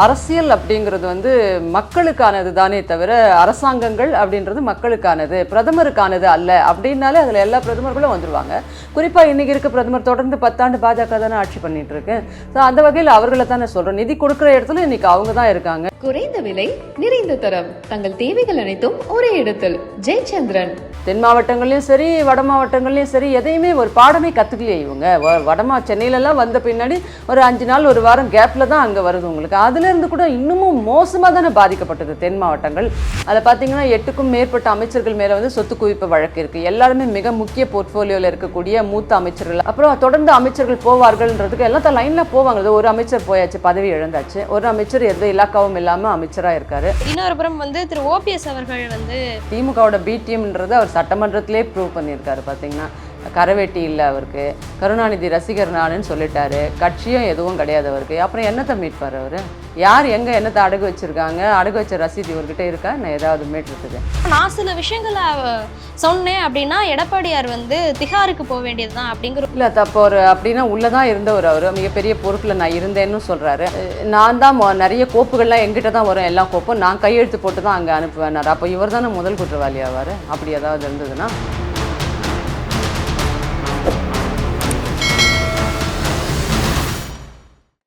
அரசியல் அப்படிங்கிறது வந்து மக்களுக்கானது தானே தவிர அரசாங்கங்கள் அப்படின்றது மக்களுக்கானது பிரதமருக்கானது அல்ல அப்படின்னாலே அதில் எல்லா பிரதமர்களும் வந்துடுவாங்க குறிப்பாக இன்றைக்கி இருக்க பிரதமர் தொடர்ந்து பத்தாண்டு பாஜக தானே ஆட்சி பண்ணிட்டு இருக்கு. ஸோ அந்த வகையில் அவர்களை தானே சொல்கிறோம் நிதி கொடுக்குற இடத்துல இன்னைக்கு அவங்க தான் இருக்காங்க. குறைந்த விலை நிறைந்த தரம். தங்கள் தேவைகள் அனைத்தும் ஒரே இடத்தில். ஜெயச்சந்திரன். தென் மாவட்டங்கள்லையும் சரி வட மாவட்டங்கள்லையும் சரி எதையுமே ஒரு பாடமே கற்றுக்கலையே இவங்க. வ- வடமா சென்னையிலலாம் வந்த பின்னாடி ஒரு அஞ்சு நாள் ஒரு வாரம் கேப்பில் தான் அங்கே வருது உங்களுக்கு. அதுலேருந்து கூட இன்னமும் மோசமாக தானே பாதிக்கப்பட்டது தென் மாவட்டங்கள். அதில் பார்த்தீங்கன்னா எட்டுக்கும் மேற்பட்ட அமைச்சர்கள் மேலே வந்து சொத்து குவிப்பு வழக்கு இருக்குது எல்லாருமே மிக முக்கிய போர்ட்ஃபோலியோவில் இருக்கக்கூடிய மூத்த அமைச்சர்கள். அப்புறம் தொடர்ந்து அமைச்சர்கள் போவார்கள்ன்றதுக்கு எல்லாம் லைனில் போவாங்க. ஒரு அமைச்சர் போயாச்சு பதவி இழந்தாச்சு. ஒரு அமைச்சர் எந்த இலாக்காவும் இல்லாமல் அமைச்சராக இருக்காரு. இன்னொரு புறம் வந்து திரு ஓபிஎஸ் அவர்கள் வந்து திமுகவோட பிடிஎம்ன்றது அவர் சட்டமன்றத்திலே ப்ரூவ் பண்ணியிருக்காரு பார்த்தீங்கன்னா கரவேட்டி இல்லை அவருக்கு. கருணாநிதி ரசிகர் நானுன்னு சொல்லிட்டாரு. கட்சியும் எதுவும் கிடையாது அவருக்கு. அப்புறம் என்னத்தை மீட்பார் அவர்? யார் எங்கே என்னத்தை அடகு வச்சிருக்காங்க? அடகு வச்ச ரசீது இவர்கிட்ட இருக்கா? நான் ஏதாவது மீட்டுறதுக்கு நான் சில விஷயங்களை சொன்னேன் அப்படின்னா எடப்பாடியார் வந்து திகாருக்கு போக வேண்டியது தான் அப்படிங்கிற இல்லை தப்போ ஒரு அப்படின்னா உள்ளே தான் இருந்தவர் அவர். மிகப்பெரிய பொறுப்பில் நான் இருந்தேன்னு சொல்கிறாரு நான் தான் நிறைய கோப்புகள்லாம் எங்கிட்ட தான் வரும் எல்லா கோப்பும். நான் கையெழுத்து போட்டு தான் அங்கே அனுப்புவேனார் அப்போ இவர் தானே முதல் குற்றவாளி ஆவார்? அப்படி ஏதாவது இருந்ததுன்னா?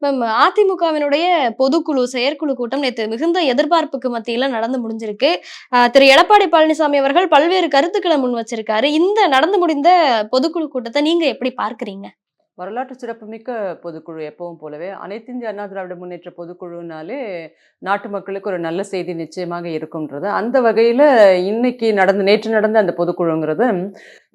மேம் அதிமுகவினுடைய பொதுக்குழு செயற்குழு கூட்டம் நேற்று மிகுந்த எதிர்பார்ப்புக்கு மத்தியில் நடந்து முடிஞ்சிருக்கு. திரு. எடப்பாடி பழனிசாமி அவர்கள் பல்வேறு கருத்துக்களை முன் வச்சிருக்காரு. இந்த நடந்து முடிந்த பொதுக்குழு கூட்டத்தை நீங்க எப்படி பார்க்குறீங்க? வரலாற்று சிறப்புமிக்க பொதுக்குழு எப்பவும் போலவே அனைத்து இந்திய அண்ணா திராவிட முன்னேற்ற பொதுக்குழுனாலே நாட்டு மக்களுக்கு ஒரு நல்ல செய்தி நிச்சயமாக இருக்கும்ன்றது. அந்த வகையில் இன்னைக்கு நடந்த நேற்று நடந்த அந்த பொதுக்குழுங்கிறது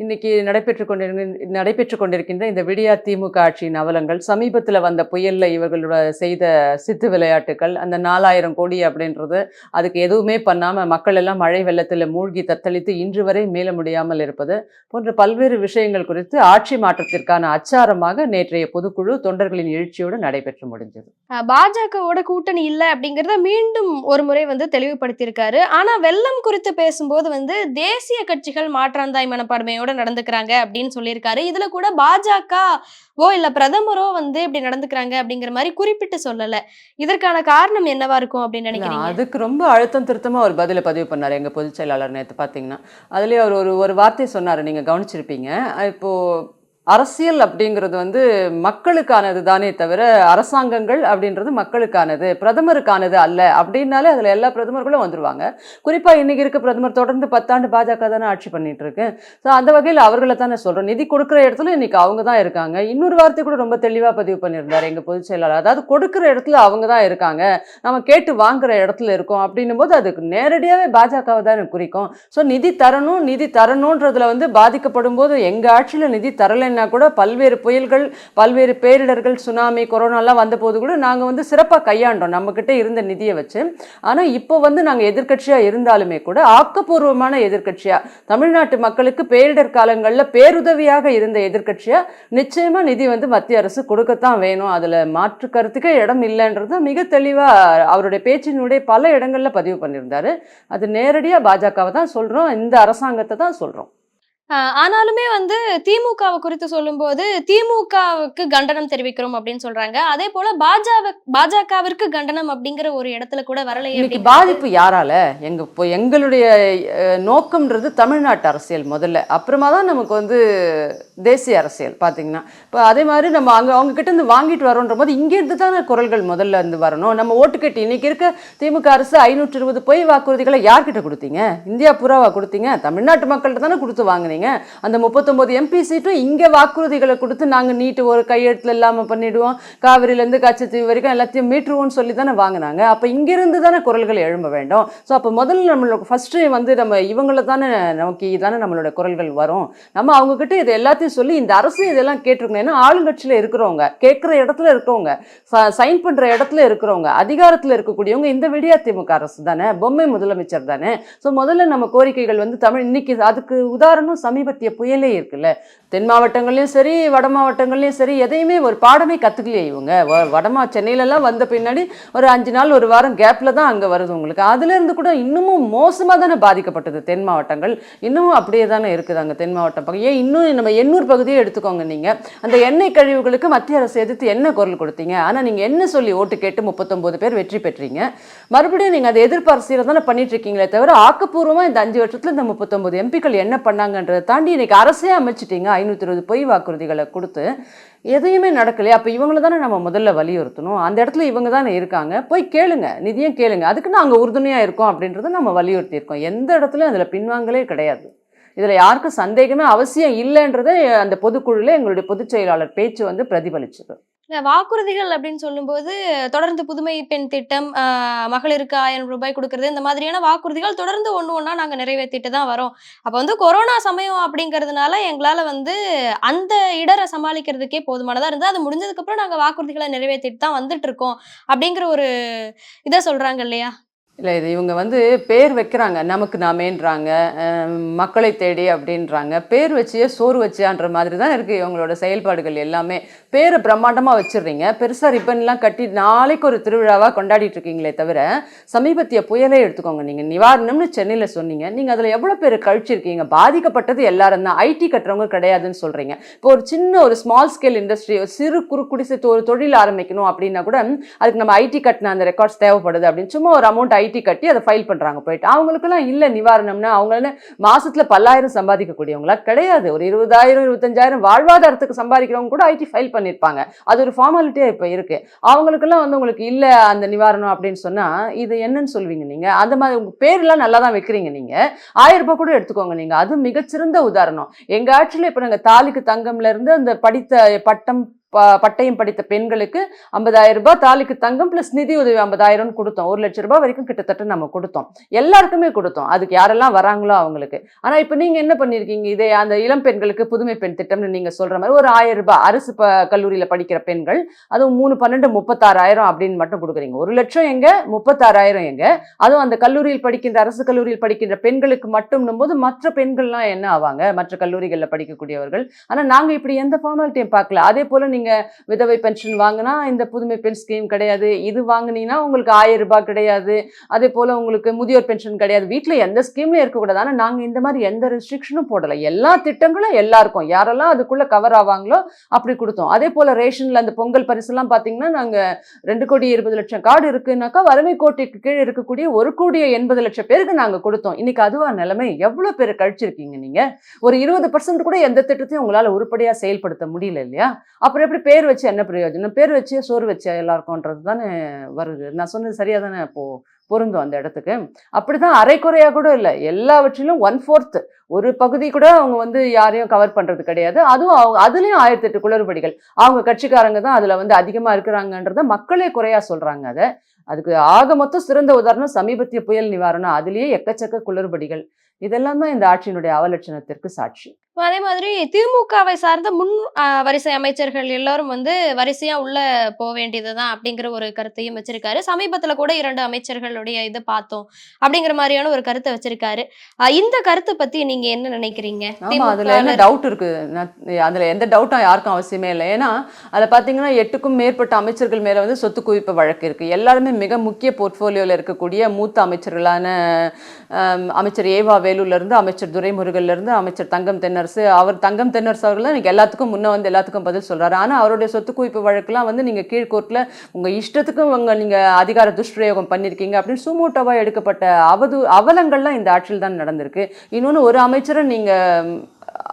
இன்னைக்கு நடைபெற்று கொண்டிருக்க நடைபெற்று கொண்டிருக்கின்ற இந்த விடியா திமுக ஆட்சியின் அவலங்கள் சமீபத்தில் வந்த புயலில் இவர்களோட செய்த சித்து விளையாட்டுகள் அந்த நாலாயிரம் கோடி அப்படின்றது அதுக்கு எதுவுமே பண்ணாமல் மக்கள் எல்லாம் மழை வெள்ளத்தில் மூழ்கி தத்தளித்து இன்று வரை மீள முடியாமல் இருப்பது போன்ற பல்வேறு விஷயங்கள் குறித்து ஆட்சி மாற்றத்திற்கான அச்சாரமாக நேற்றைய பொதுக்குழு தொண்டர்களின் எழுச்சியோடு நடைபெற்று முடிஞ்சது. பாஜகவோட கூட்டணி இல்லை அப்படிங்கிறத மீண்டும் ஒரு முறை வந்து தெளிவுபடுத்தியிருக்காரு. ஆனால் வெள்ளம் குறித்து பேசும்போது வந்து தேசிய கட்சிகள் மாற்றாந்தாய் மனப்பான்மையோட நடந்துக்கிறாங்க அப்படின்னு சொல்லியிருக்காரு. இதுல கூட பாஜகவோ இல்ல பிரதமரோ வந்து இப்படி நடந்துக்கிறாங்க அப்படிங்கிற மாதிரி குறிப்பிட்டு சொல்லல. இதற்கான காரணம் என்னவா இருக்கும் அப்படின்னு இல்ல, நினைக்கிறீங்க? அதுக்கு ரொம்ப அழுத்தம் திருத்தமாக ஒரு பதிலை பதிவு பண்ணார். எங்கள் பொதுச் செயலாளர் நேற்று பார்த்தீங்கன்னா அதுலேயே அவர் ஒரு ஒரு வார்த்தை சொன்னார். நீங்கள் கவனிச்சிருப்பீங்க. இப்போது அரசியல் அப்படிங்கிறது வந்து மக்களுக்கானது தானே தவிர அரசாங்கங்கள் அப்படின்றது மக்களுக்கானது பிரதமருக்கானது அல்ல அப்படின்னாலே அதில் எல்லா பிரதமர்களும் வந்துருவாங்க. குறிப்பாக இன்றைக்கி இருக்க பிரதமர் தொடர்ந்து பத்தாண்டு பாஜக தானே ஆட்சி பண்ணிட்டு இருக்கு. ஸோ அந்த வகையில் அவர்களை தானே சொல்கிறோம் நிதி கொடுக்குற இடத்துல இன்றைக்கி அவங்க தான் இருக்காங்க. இன்னொரு வார்த்தை கூட ரொம்ப தெளிவாக பதிவு பண்ணியிருந்தார் எங்கள் பொதுச் செயலாளர். அதாவது கொடுக்குற இடத்துல அவங்க தான் இருக்காங்க. நம்ம கேட்டு வாங்குற இடத்துல இருக்கோம் அப்படின்னும் போது அதுக்கு நேரடியாகவே பாஜகவை தான் குறிக்கும். ஸோ நிதி தரணும் நிதி தரணுன்றதுல வந்து பாதிக்கப்படும் போது எங்கள் ஆட்சியில் நிதி தரலைன்னா கூட பல்வேறு புயல்கள் பல்வேறு பேரிடர்கள் சுனாமி கொரோனாலாம் வந்தபோது கூட நாங்கள் வந்து சிறப்பாக கையாண்டோம். நம்மக்கிட்ட இருந்த நிதியை வச்சு. ஆனால் இப்போ வந்து நாங்கள் எதிர்கட்சியாக இருந்தாலுமே கூட ஆக்கப்பூர்வமான எதிர்கட்சியாக தமிழ்நாட்டு மக்களுக்கு பேரிடர் காலங்களில் பேருதவியாக இருந்த எதிர்கட்சியாக நிச்சயமாக நிதி வந்து மத்திய அரசு கொடுக்கத்தான் வேணும். அதில் மாற்று கருத்துக்கே இடம் இல்லைன்றது மிக தெளிவாக அவருடைய பேச்சினுடைய பல இடங்களில் பதிவு பண்ணியிருந்தாரு. அது நேரடியாக பாஜகவை தான் சொல்கிறோம் இந்த அரசாங்கத்தை தான் சொல்கிறோம் ஆனாலுமே வந்து திமுகவை குறித்து சொல்லும்போது திமுகவுக்கு கண்டனம் தெரிவிக்கிறோம் அப்படின்னு சொல்றாங்க. அதே போல பாஜக பாஜகவிற்கு கண்டனம் அப்படிங்கிற ஒரு இடத்துல கூட வரலையே பாதிப்பு யாரால? எங்க இப்போ எங்களுடைய நோக்கம்ன்றது தமிழ்நாட்டு அரசியல் முதல்ல. அப்புறமா தான் நமக்கு வந்து தேசிய அரசியல் பார்த்தீங்கன்னா இப்போ அதே மாதிரி நம்ம அங்கே அவங்க கிட்ட இருந்து வாங்கிட்டு வரோன்ற போது இங்கேருந்து தானே குரல்கள் முதல்ல இருந்து வரணும். நம்ம ஓட்டு கட்டி இன்னைக்கு இருக்க திமுக அரசு ஐநூற்றி இருபது பொய் வாக்குறுதிகளை யார்கிட்ட கொடுத்தீங்க? இந்தியா பூராவா கொடுத்தீங்க? தமிழ்நாட்டு மக்கள்கிட்ட தானே கொடுத்து வாங்குனீங்க? அந்த முப்பத்தொம்போது எம்பி சீட்டும் இங்கே வாக்குறுதிகளை கொடுத்து நாங்கள் நீட்டு ஒரு கையெழுத்துல இல்லாமல் பண்ணிடுவோம். காவிரியிலேருந்து கச்சத்தீவு வரைக்கும் எல்லாத்தையும் மீட்டுருவோம்னு சொல்லி தானே வாங்கினாங்க. அப்போ இங்கிருந்து தானே குரல்கள் எழும்ப வேண்டும். ஸோ அப்போ முதல்ல நம்மளோட ஃபஸ்ட்டு வந்து நம்ம இவங்கள தானே நோக்கி தானே நம்மளோட குரல்கள் வரும். நம்ம அவங்கக்கிட்ட இது எல்லாத்தையும் சொல்லி இந்த அரசு இதெல்லாம் கேட்டிருக்கணும். ஏன்னா ஆளுங்கட்சியில் இருக்கிறவங்க கேட்குற இடத்துல இருக்கிறவங்க சைன் பண்ணுற இடத்துல இருக்கிறவங்க அதிகாரத்தில் இருக்கக்கூடியவங்க இந்த விடியா திமுக அரசு தானே பொம்மை முதலமைச்சர் தானே. ஸோ முதல்ல நம்ம கோரிக்கைகள் வந்து தமிழ் இன்னைக்கு அதுக்கு உதாரணம் சமீபத்திய புயலே இருக்குல்ல. தென் மாவட்டங்கள்லயும் சரி வட மாவட்டங்கள்லையும் சரி எதையுமே ஒரு பாடமே கற்றுக்கலையே இவங்க. வ- வடமா சென்னையிலலாம் வந்த பின்னாடி ஒரு அஞ்சு நாள் ஒரு வாரம் கேப்பில் தான் அங்கே வருது உங்களுக்கு. அதுலேருந்து கூட இன்னமும் மோசமாக தானே பாதிக்கப்பட்டது தென் மாவட்டங்கள். இன்னமும் அப்படியே தானே இருக்குது அங்கே தென் மாவட்டம் பக்கம். ஏன் இன்னும் நம்ம எண்ணூர் பகுதியே எடுத்துக்கோங்க நீங்கள் அந்த எண்ணெய் கழிவுகளுக்கு மத்திய அரசு எதிர்த்து என்ன குரல் கொடுத்தீங்க? ஆனால் நீங்கள் என்ன சொல்லி ஓட்டு கேட்டு முப்பத்தொம்போது பேர் வெற்றி பெற்றீங்க? மறுபடியும் நீங்கள் அதை எதிர்ப்பு அரசியல் தானே பண்ணிட்டு இருக்கீங்களே தவிர ஆக்கப்பூர்வமாக இந்த அஞ்சு வருஷத்தில் இந்த முப்பத்தொம்போது எம்பிக்கள் என்ன பண்ணாங்கன்றது தாண்டி இன்னைக்கு அரசே அமைச்சிட்டீங்க. ஐநூற்றி இருபது பொய் வாக்குறுதிகளை கொடுத்து எதையுமே நடக்கலையே? அப்போ இவங்கள தானே நம்ம முதல்ல வலியுறுத்தணும். அந்த இடத்துல இவங்க தானே இருக்காங்க. போய் கேளுங்க. நிதியம் கேளுங்க. அதுக்கு நாங்கள் உறுதுணையாக இருக்கோம் அப்படின்றத நம்ம வலியுறுத்தியிருக்கோம். எந்த இடத்துலையும் அதில் பின்வாங்கலே கிடையாது. இதில் யாருக்கும் சந்தேகமே அவசியம் இல்லைன்றதை அந்த பொதுக்குழுல எங்களுடைய பொதுச் செயலாளர் பேச்சு வந்து பிரதிபலிச்சது. இந்த வாக்குறுதிகள் அப்படின்னு சொல்லும்போது தொடர்ந்து புதுமை பெண் திட்டம் மகளிருக்கு ஆயிரம் ரூபாய் கொடுக்கறது இந்த மாதிரியான வாக்குறுதிகள் தொடர்ந்து ஒன்று ஒன்றா நாங்கள் நிறைவேற்றிட்டு தான் வரோம். அப்போ வந்து கொரோனா சமயம் அப்படிங்கிறதுனால எங்களால் வந்து அந்த இடரை சமாளிக்கிறதுக்கே போதுமானதாக இருந்தது. அது முடிஞ்சதுக்கப்புறம் நாங்கள் வாக்குறுதிகளை நிறைவேற்றிட்டு தான் வந்துட்டு இருக்கோம். அப்படிங்கிற ஒரு இதை சொல்கிறாங்க இல்லையா? இல்லை இது இவங்க வந்து பேர் வைக்கிறாங்க. நமக்கு நாமேன்றாங்க. மக்களை தேடி அப்படின்றாங்க. பேர் வச்சியே சோறு வச்சியான்ற மாதிரி தான் இருக்குது இவங்களோட செயல்பாடுகள் எல்லாமே. பேரை பிரம்மாண்டமாக வச்சிடுறீங்க. பெருசாக ரிப்பன்லாம் கட்டி நாளைக்கு ஒரு திருவிழாவாக கொண்டாடிட்டு இருக்கீங்களே தவிர சமீபத்திய புயலே எடுத்துக்கோங்க. நீங்கள் நிவாரணம்னு சென்னையில் சொன்னீங்க. நீங்கள் அதில் எவ்வளோ பேர் கழிச்சிருக்கீங்க? பாதிக்கப்பட்டது எல்லாரும் தான். ஐடி கட்டுறவங்க கிடையாதுன்னு சொல்கிறீங்க இப்போ ஒரு சின்ன ஒரு ஸ்மால் ஸ்கேல் இண்டஸ்ட்ரி ஒரு சிறு குறு குடிசை தொ- ஒரு தொழில் ஆரம்பிக்கணும் அப்படின்னா கூட அதுக்கு நம்ம ஐடி கட்டின அந்த ரெக்கார்ட்ஸ் தேவைப்படுது அப்படின்னு. சும்மா ஒரு அமௌண்ட் ஐடி ஐடி கட்டி அதை ஃபைல் பண்ணுறாங்க போயிட்டு அவங்களுக்குலாம் இல்லை நிவாரணம்னா அவங்கள மாதத்தில் பல்லாயிரம் சம்பாதிக்கக்கூடியவங்களா கிடையாது. ஒரு இருபதாயிரம் இருபத்தஞ்சாயிரம் வாழ்வாதாரத்துக்கு சம்பாதிக்கிறவங்க கூட ஐடி ஃபைல் பண்ணியிருப்பாங்க அது ஒரு ஃபார்மாலிட்டியாக இப்போ இருக்குது அவங்களுக்கெல்லாம் வந்து உங்களுக்கு இல்லை அந்த நிவாரணம் அப்படின்னு சொன்னால் இது என்னன்னு சொல்வீங்க நீங்கள் அந்த மாதிரி உங்கள் பேர்லாம் நல்லா தான் வைக்கிறீங்க நீங்கள் ஆயிரம் ரூபாய் கூட எடுத்துக்கோங்க நீங்கள் அது மிகச்சிறந்த உதாரணம். எங்கள் ஆட்சியில் இப்போ நாங்கள் தாலிக்கு தங்கம்லேருந்து அந்த படித்த பட்டம் பட்டயம் படித்த பெண்களுக்கு ஐம்பதாயிரம் ரூபாய் தாலிக்கு தங்கம் ப்ளஸ் நிதி உதவி ஐம்பதாயிரம்னு கொடுத்தோம். ஒரு லட்ச ரூபாய் வரைக்கும் கிட்டத்தட்ட நம்ம கொடுத்தோம். எல்லாருக்குமே கொடுத்தோம். அதுக்கு யாரெல்லாம் வராங்களோ அவங்களுக்கு. ஆனால் இப்போ நீங்கள் என்ன பண்ணியிருக்கீங்க இதே அந்த இளம் பெண்களுக்கு புதுமை பெண் திட்டம்னு நீங்கள் சொல்கிற மாதிரி ஒரு ஆயிரம் ரூபாய் அரசு ப கல்லூரியில் படிக்கிற பெண்கள் அதுவும் மூணு பன்னெண்டு முப்பத்தாறாயிரம் அப்படின்னு மட்டும் கொடுக்குறீங்க. ஒரு லட்சம் எங்கே? முப்பத்தாறாயிரம் எங்கே? அதுவும் அந்த கல்லூரியில் படிக்கின்ற அரசு கல்லூரியில் படிக்கின்ற பெண்களுக்கு மட்டும்னும் போது மற்ற பெண்கள்லாம் என்ன ஆவாங்க? மற்ற கல்லூரிகளில் படிக்கக்கூடியவர்கள். ஆனால் நாங்கள் இப்படி எந்த ஃபார்மாலிட்டியும் பார்க்கல. அதே போல் நீங்கள் நீங்கள் விதவை பென்ஷன் வாங்கினா இந்த புதுமை பெண் ஸ்கீம் கிடையாது. இது வாங்குனீங்கன்னா உங்களுக்கு ஆயிரம் ரூபாய் கிடையாது. அதே போல உங்களுக்கு முதியோர் பென்ஷன் கிடையாது. வீட்டில் எந்த ஸ்கீம்லையும் இருக்கக்கூடாது ஆனா நாங்க இந்த மாதிரி எந்த ரெஸ்ட்ரிக்ஷனும் போடலை. எல்லா திட்டங்களும் எல்லாருக்கும். யாரெல்லாம் அதுக்குள்ள கவர் ஆவாங்களோ அப்படி கொடுத்தோம். அதே போல ரேஷன்ல அந்த பொங்கல் பரிசுலாம் பாத்தீங்கன்னா நாங்க ரெண்டு கோடி இருபது லட்சம் கார்டு இருக்குன்னாக்கா வறுமை கோட்டைக்கு கீழே இருக்கக்கூடிய ஒரு கோடியே எண்பது லட்சம் பேருக்கு நாங்க கொடுத்தோம். இன்னைக்கு அதுவா நிலைமை எவ்வளவு பேர் கழிச்சிருக்கீங்க நீங்க? ஒரு இருபது பர்சன்ட் கூட எந்த திட்டத்தையும் உங்களால உருப்படியா செயல்படுத்த முடியல இல்லையா? அப்புறம் அப்படி பேர் வச்சு என்ன பிரயோஜனம்? பேர் வச்சு சோறு வச்சு எல்லாருக்கும்ன்றது தானே வருது. நான் சொன்னது சரியாக தானே இப்போது பொருந்தும் அந்த இடத்துக்கு? அப்படிதான் அரைக்குறையாக கூட இல்லை. எல்லாவற்றிலும் ஒன் ஃபோர்த் ஒரு பகுதி கூட அவங்க வந்து யாரையும் கவர் பண்ணுறது கிடையாது. அதுவும் அவங்க அதுலேயும் ஆயிரத்தி எட்டு குளறுபடிகள். அவங்க கட்சிக்காரங்க தான் அதில் வந்து அதிகமாக இருக்கிறாங்கன்றத மக்களே குறையாக சொல்கிறாங்க அதை. அதுக்கு ஆக மொத்தம் சிறந்த உதாரணம் சமீபத்திய புயல் நிவாரணம். அதுலேயே எக்கச்சக்க குளறுபடிகள். இதெல்லாம் தான் இந்த ஆட்சியினுடைய அவலட்சணத்திற்கு சாட்சி. அதே மாதிரி திமுகவை சார்ந்த முன் வரிசை அமைச்சர்கள் எல்லாரும் வந்து வரிசையா உள்ள போக வேண்டியதுதான் அப்படிங்கிற ஒரு கருத்தையும் வச்சிருக்காரு. சமீபத்துல கூட இரண்டு அமைச்சர்களுடைய இது பார்த்தோம் அப்படிங்கிற மாதிரியான ஒரு கருத்தை வச்சிருக்காரு. இந்த கருத்தை பத்தி நீங்க என்ன நினைக்கிறீங்க? அதுல என்ன டவுட் இருக்கு? அதுல எந்த டவுட்டும் யாருக்கும் அவசியமே இல்லை. ஏன்னா அதுல பாத்தீங்கன்னா எட்டுக்கும் மேற்பட்ட அமைச்சர்கள் மேல வந்து சொத்து குவிப்பு வழக்கு இருக்கு. எல்லாருமே மிக முக்கிய போர்ட்ஃபோலியோல இருக்கக்கூடிய மூத்த அமைச்சர்களான அமைச்சர் ஏவா வேலுல இருந்து அமைச்சர் துரைமுருகல்ல இருந்து அமைச்சர் தங்கம் அரசு அவர் தங்கம் தென்னரசு அவர்கள் எனக்கு எல்லாத்துக்கும் முன்னே வந்து எல்லாத்துக்கும் பதில் சொல்கிறாரு ஆனால் அவருடைய சொத்து குவிப்பு வழக்கெலாம் வந்து நீங்கள் கீழ்கோர்ட்டில் உங்கள் இஷ்டத்துக்கும் உங்கள் நீங்கள் அதிகார துஷ்பிரயோகம் பண்ணியிருக்கீங்க அப்படின்னு சுமூட்டவா எடுக்கப்பட்ட அவது அவலங்கள்லாம் இந்த ஆட்சியில் தான் நடந்திருக்கு. இன்னொன்று ஒரு அமைச்சரை நீங்கள்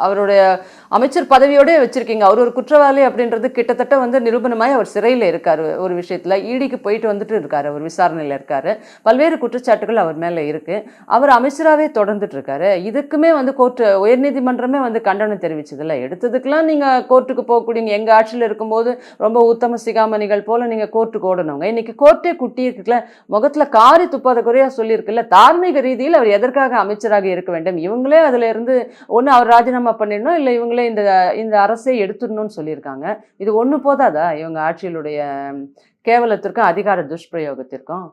அவருடைய அமைச்சர் பதவியோடே வச்சிருக்கீங்க. அவர் ஒரு குற்றவாளி அப்படின்றது கிட்டத்தட்ட வந்து நிரூபணமாய் அவர் சிறையில் இருக்காரு ஒரு விஷயத்துல. ஈடிக்கு போயிட்டு வந்துட்டு இருக்காரு. அவர் விசாரணையில் இருக்காரு. பல்வேறு குற்றச்சாட்டுகள் அவர் மேல இருக்கு. அவர் அமைச்சராகவே தொடர்ந்துட்டு இருக்காரு. இதுக்குமே வந்து கோர்ட்டு உயர்நீதிமன்றமே வந்து கண்டனம் தெரிவிச்சதில்ல. எடுத்ததுக்கெல்லாம் நீங்க கோர்ட்டுக்கு போகக்கூடிய எங்க ஆட்சியில் இருக்கும்போது ரொம்ப உத்தம சிகாமணிகள் போல நீங்க கோர்ட்டுக்கு ஓடணுங்க. இன்னைக்கு கோர்ட்டே குட்டி இருக்குல்ல. முகத்துல காரி துப்பாத குறையா சொல்லியிருக்குல்ல. தார்மீக ரீதியில் அவர் எதற்காக அமைச்சராக இருக்க வேண்டும்? இவங்களே அதுல இருந்து ஒன்று அவர் ராஜினாமா பண்ணிடணும் இல்லை இவங்களே இந்த இந்த அரசை எடுத்துடணும்னு சொல்லியிருக்காங்க. இது ஒன்று போதாதா? இவங்க ஆட்சியிலுடைய கேவலத்திற்கும் அதிகார துஷ்பிரயோகத்திற்கும்.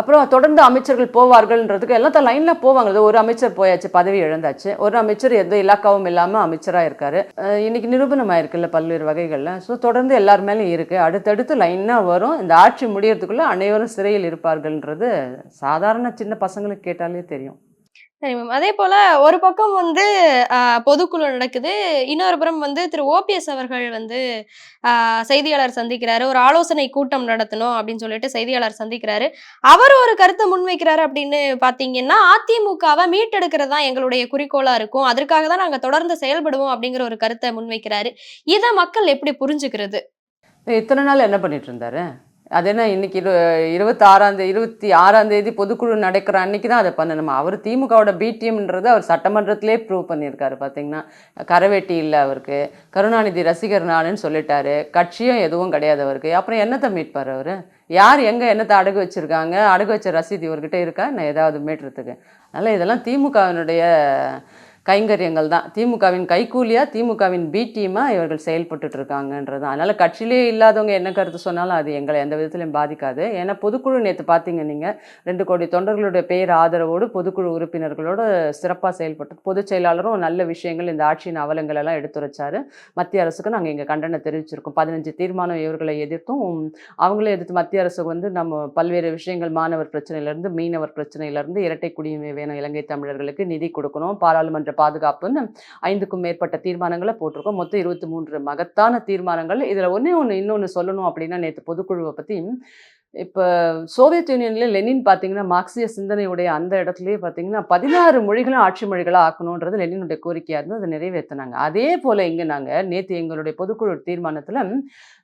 அப்புறம் தொடர்ந்து அமைச்சர்கள் போவார்கள்ன்றதுக்கு எல்லாத்த லைனில் போவாங்க. ஒரு அமைச்சர் போயாச்சு பதவி இழந்தாச்சு. ஒரு அமைச்சர் எந்த இலாக்காவும் இல்லாமல் அமைச்சராக இருக்காரு. இன்னைக்கு நிரூபணம் ஆயிருக்குல்ல பல்வேறு வகைகளில். ஸோ தொடர்ந்து எல்லார் மேலேயும் இருக்குது அடுத்தடுத்து லைனாக வரும். இந்த ஆட்சி முடியறதுக்குள்ளே அனைவரும் சிறையில் இருப்பார்கள்ன்றது சாதாரண சின்ன பசங்களுக்கு கேட்டாலே தெரியும். சரி மேம் அதே போல ஒரு பக்கம் வந்து பொதுக்குழு நடக்குது. இன்னொரு புறம் வந்து திரு. ஓபிஎஸ் அவர்கள் வந்து செய்தியாளர் சந்திக்கிறாரு. ஒரு ஆலோசனை கூட்டம் நடத்தணும் அப்படின்னு சொல்லிட்டு செய்தியாளர் சந்திக்கிறாரு. அவர் ஒரு கருத்தை முன்வைக்கிறாரு அப்படின்னு பாத்தீங்கன்னா அதிமுகவை மீட்டெடுக்கிறது தான் எங்களுடைய குறிக்கோளா இருக்கும். அதற்காக தான் நாங்க தொடர்ந்து செயல்படுவோம் அப்படிங்கிற ஒரு கருத்தை முன்வைக்கிறாரு. இதை மக்கள் எப்படி புரிஞ்சுக்கிறது? இத்தனை நாள் என்ன பண்ணிட்டு இருந்தாரு? அது என்ன இன்னைக்கு இரு இருபத்தாறாம் தேதி இருபத்தி ஆறாம் தேதி பொதுக்குழு நடக்கிற அன்னைக்கு தான் அதை பண்ணணுமா அவர் திமுகவோட பிடிஎம்ன்றது அவர் சட்டமன்றத்திலே ப்ரூவ் பண்ணியிருக்காரு பார்த்தீங்கன்னா கரவேட்டி இல்லை அவருக்கு. கருணாநிதி ரசிகர் நானுன்னு சொல்லிட்டாரு. கட்சியும் எதுவும் கிடையாது அவருக்கு. அப்புறம் என்னத்தை மீட்பார் அவர்? யார் எங்கே என்னத்தை அடகு வச்சிருக்காங்க? அடகு வச்ச ரசீது இவர்கிட்ட இருக்கா? நான் ஏதாவது மீட்டுறதுக்கு அதனால் இதெல்லாம் திமுகவினுடைய கைங்கரியங்கள் தான். திமுகவின் கைக்கூலியாக திமுகவின் பி டீமாக இவர்கள் செயல்பட்டு இருக்காங்கன்றது அதனால் கட்சியிலே இல்லாதவங்க என்ன கருத்து சொன்னாலும் அது எங்களை எந்த விதத்திலையும் பாதிக்காது. ஏன்னா பொதுக்குழு நேற்று பார்த்தீங்க நீங்கள் ரெண்டு கோடி தொண்டர்களுடைய பேர் ஆதரவோடு பொதுக்குழு உறுப்பினர்களோடு சிறப்பாக செயல்பட்டு பொதுச் செயலாளரும் நல்ல விஷயங்கள் இந்த ஆட்சியின் அவலங்கள் எல்லாம் எடுத்துரைச்சாரு. மத்திய அரசுக்கு நாங்கள் இங்கே கண்டனம் தெரிவிச்சிருக்கோம். பதினஞ்சு தீர்மானம் இவர்களை எதிர்த்தும் அவங்களே எதிர்த்து மத்திய அரசு வந்து நம்ம பல்வேறு விஷயங்கள் மாணவர் பிரச்சனையிலேருந்து மீனவர் பிரச்சனையிலேருந்து இரட்டை குடியுரிமை வேணும் இலங்கை தமிழர்களுக்கு நிதி கொடுக்கணும் பாராளுமன்ற பாதுகாப்புன்னு ஐந்துக்கும் மேற்பட்ட தீர்மானங்களை போட்டிருக்கோம். மொத்தம் இருபத்தி மூன்று மகத்தான தீர்மானங்கள். இதில் ஒன்றே ஒன்று இன்னொன்று சொல்லணும் அப்படின்னா நேற்று பொதுக்குழுவை பற்றி இப்போ சோவியத் யூனியனில் லெனின் பார்த்தீங்கன்னா மார்க்சிய சிந்தனையுடைய அந்த இடத்துலயே பார்த்தீங்கன்னா பதினாறு மொழிகளும் ஆட்சி மொழிகளாக ஆக்கணுன்றது லெனினுடைய கோரிக்கையாக இருந்து அதை நிறைவேற்றினாங்க அதே போல் இங்கே நாங்கள் நேற்று எங்களுடைய பொதுக்குழு தீர்மானத்தில்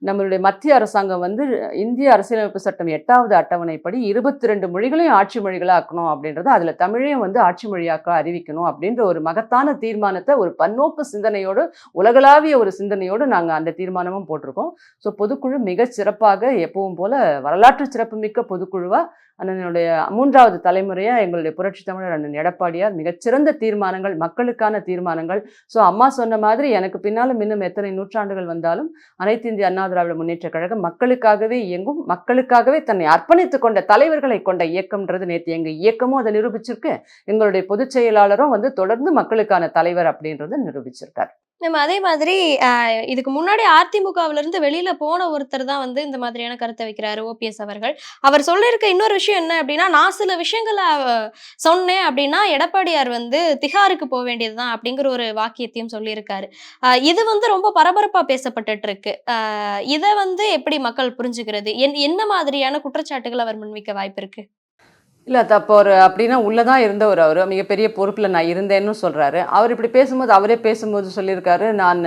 நம்மளுடைய மத்திய அரசாங்கம் வந்து இந்திய அரசியலமைப்பு சட்டம் எட்டாவது அட்டவணைப்படி இருபத்தி ரெண்டு மொழிகளையும் ஆட்சி மொழிகளாக ஆக்கணும் அப்படின்றது அதில் தமிழையும் வந்து ஆட்சி மொழியாக்க அறிவிக்கணும் அப்படின்ற ஒரு மகத்தான தீர்மானத்தை ஒரு பன்னோக்கு சிந்தனையோடு உலகளாவிய ஒரு சிந்தனையோடு நாங்கள் அந்த தீர்மானமும் போட்டிருக்கோம். ஸோ பொதுக்குழு மிக சிறப்பாக எப்பவும் போல வரலாற்று சிறப்புமிக்க பொதுக்குழுவா அண்ணனுடைய மூன்றாவது தலைமுறையா எங்களுடைய புரட்சி தமிழர் அண்ணன் எடப்பாடியார். மிகச்சிறந்த தீர்மானங்கள் மக்களுக்கான தீர்மானங்கள். ஸோ அம்மா சொன்ன மாதிரி எனக்கு பின்னாலும் இன்னும் எத்தனை நூற்றாண்டுகள் வந்தாலும் அனைத்து இந்திய அண்ணா திராவிட முன்னேற்ற கழகம் மக்களுக்காகவே இயங்கும் மக்களுக்காகவே தன்னை அர்ப்பணித்துக் கொண்ட தலைவர்களை கொண்ட இயக்கம்ன்றது நேற்று எங்க இயக்கமும் அதை நிரூபிச்சிருக்கு. எங்களுடைய பொதுச் செயலாளரும் வந்து தொடர்ந்து மக்களுக்கான தலைவர் அப்படின்றத நிரூபிச்சிருக்கார். நம்ம அதே மாதிரி இதுக்கு முன்னாடி அதிமுகவுல இருந்து வெளியில போன ஒருத்தர் தான் வந்து இந்த மாதிரியான கருத்தை வைக்கிறாரு ஓபிஎஸ் அவர்கள். அவர் சொல்லியிருக்க இன்னொரு விஷயம் என்ன அப்படின்னா நான் சில விஷயங்களை சொன்னேன் அப்படின்னா எடப்பாடியார் வந்து திகாருக்கு போக வேண்டியதுதான் அப்படிங்கிற ஒரு வாக்கியத்தையும் சொல்லியிருக்காரு. இது வந்து ரொம்ப பரபரப்பா பேசப்பட்டுட்டு இருக்கு இதை வந்து எப்படி மக்கள் புரிஞ்சுக்கிறது? என்- என்ன மாதிரியான குற்றச்சாட்டுகள் அவர் முன்வைக்க வாய்ப்பு இருக்கு? இல்லை அப்போ ஒரு அப்படின்னா உள்ளதான் இருந்தவர் அவர். மிகப்பெரிய பொறுப்பில் நான் இருந்தேன்னு சொல்கிறாரு அவர் இப்படி பேசும்போது அவரே பேசும்போது சொல்லியிருக்காரு. நான்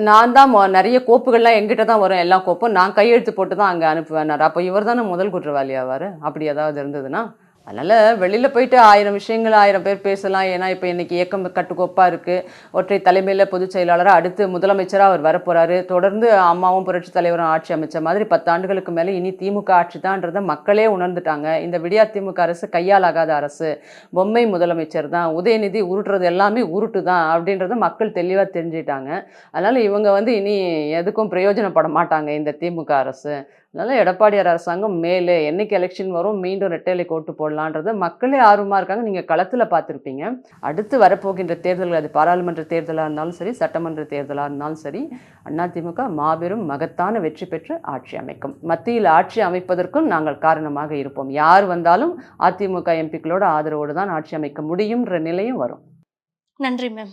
நான் தான் மொ- நிறைய கோப்புகள்லாம் எங்கிட்ட தான் வரும் எல்லா கோப்பும். நான் கையெழுத்து போட்டு தான் அங்கே அனுப்புவேனார் அப்போ இவர் தானே முதல் குற்றவாளி ஆவார்? அப்படி ஏதாவது இருந்ததுன்னா? அதனால் வெளியில் போயிட்டு ஆயிரம் விஷயங்கள் ஆயிரம் பேர் பேசலாம். ஏன்னா இப்போ இன்றைக்கி இயக்கம் கட்டுக்கோப்பாக இருக்குது ஒற்றை தலைமையில் பொதுச் செயலாளராக அடுத்து முதலமைச்சராக அவர் வரப்போகிறாரு தொடர்ந்து அம்மாவும் புரட்சி தலைவரும் ஆட்சி அமைச்ச மாதிரி பத்தாண்டுகளுக்கு மேலே இனி திமுக ஆட்சி தான்றதை மக்களே உணர்ந்துட்டாங்க. இந்த விடியா திமுக அரசு கையாலாகாத அரசு. பொம்மை முதலமைச்சர் தான். உதயநிதி உருட்டுறது எல்லாமே உருட்டு தான் அப்படின்றத மக்கள் தெளிவாக தெரிஞ்சிட்டாங்க அதனால் இவங்க வந்து இனி எதுக்கும் பிரயோஜனப்பட மாட்டாங்க இந்த திமுக அரசு. அதனால் எடப்பாடியார் அரசாங்கம் மேலே என்னைக்கு எலெக்ஷன் வரும் மீண்டும் ரெட்டைலை கோட்டு போடலான்றது மக்களே ஆர்வமாக இருக்காங்க. நீங்கள் களத்தில் பார்த்துருப்பீங்க. அடுத்து வரப்போகின்ற தேர்தல்கள் அது பாராளுமன்ற தேர்தலாக இருந்தாலும் சரி சட்டமன்ற தேர்தலாக இருந்தாலும் சரி அதிமுக மாபெரும் மகத்தான வெற்றி பெற்று ஆட்சி அமைக்கும். மத்தியில் ஆட்சி அமைப்பதற்கும் நாங்கள் காரணமாக இருப்போம். யார் வந்தாலும் அதிமுக எம்பிக்களோட ஆதரவோடு தான் ஆட்சி அமைக்க முடியும்ன்ற நிலையும் வரும். நன்றி மேம்